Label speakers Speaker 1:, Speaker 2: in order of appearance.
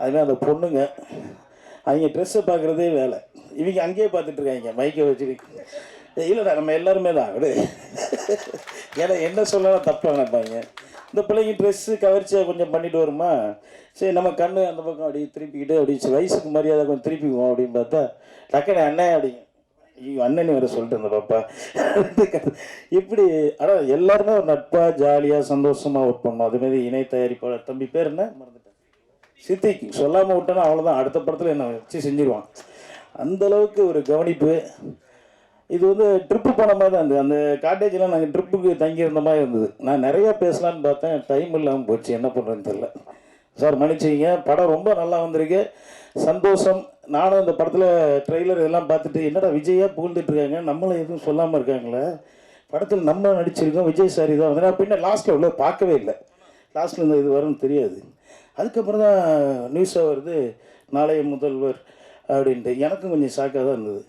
Speaker 1: அதுமாதிரி அந்த பொண்ணுங்க அவங்க ட்ரெஸ்ஸை பார்க்குறதே வேலை. இவங்க அங்கேயே பார்த்துட்ருக்காங்க மைக்கை வச்சுருக்கு இல்லைடா நம்ம எல்லாருமே தான். விடு. ஏன்னா என்ன சொல்லலாம் தப்பாக நினைப்பாங்க. இந்த பிள்ளைங்க ட்ரெஸ்ஸு கவர்ச்சியாக கொஞ்சம் பண்ணிட்டு வருமா? சரி நம்ம கண்ணு அந்த பக்கம் அப்படி திருப்பிக்கிட்டு அப்படி வயசுக்கு மரியாதை கொஞ்சம் திருப்பிக்குவோம் அப்படின்னு பார்த்தா டக்குனு அண்ணன் அப்படிங்க ஐயோ அண்ணன் வேறு சொல்லிட்டு இருந்த பாப்பா. இப்படி ஆனால் எல்லாருமே ஒரு நட்பாக ஜாலியாக சந்தோஷமாக ஒர்க் பண்ணோம். அதுமாரி இணை தயாரிப்பாளர் தம்பி பேர் என்ன? மறந்துட்டேன். சித்திக்கு சொல்லாமல் விட்டோன்னா அவ்வளோதான் அடுத்த படத்தில் என்ன வச்சு செஞ்சிருவான். அந்த அளவுக்கு ஒரு கவனிப்பு. இது வந்து ட்ரிப்பு போன மாதிரி தான் இருந்தது. அந்த காட்டேஜில் நாங்கள் ட்ரிப்புக்கு தங்கியிருந்த மாதிரி இருந்தது. நான் நிறையா பேசலான்னு பார்த்தேன். டைம் இல்லாமல் போச்சு. என்ன பண்ணுறேன்னு தெரில சார் மன்னிச்சிங்க படம் ரொம்ப நல்லா வந்திருக்கு. சந்தோஷம். நானும் இந்த படத்தில் ட்ரெய்லர் இதெல்லாம் பார்த்துட்டு என்னடா விஜயாக புகழ்ந்துட்டு இருக்காங்க நம்மளை எதுவும் சொல்லாமல் இருக்காங்களே. படத்தில் நம்ம நடிச்சிருக்கோம். விஜய் சார் தான் வந்து நான் பின்ன லாஸ்ட்டில் உள்ள பார்க்கவே இல்லை. லாஸ்ட்டில் இந்த இது வரும்னு தெரியாது. அதுக்கப்புறம் தான் நியூஸாக வருது நாளைய முதல்வர் அப்படின்ட்டு. எனக்கும் கொஞ்சம் ஷாக்காக தான் இருந்தது.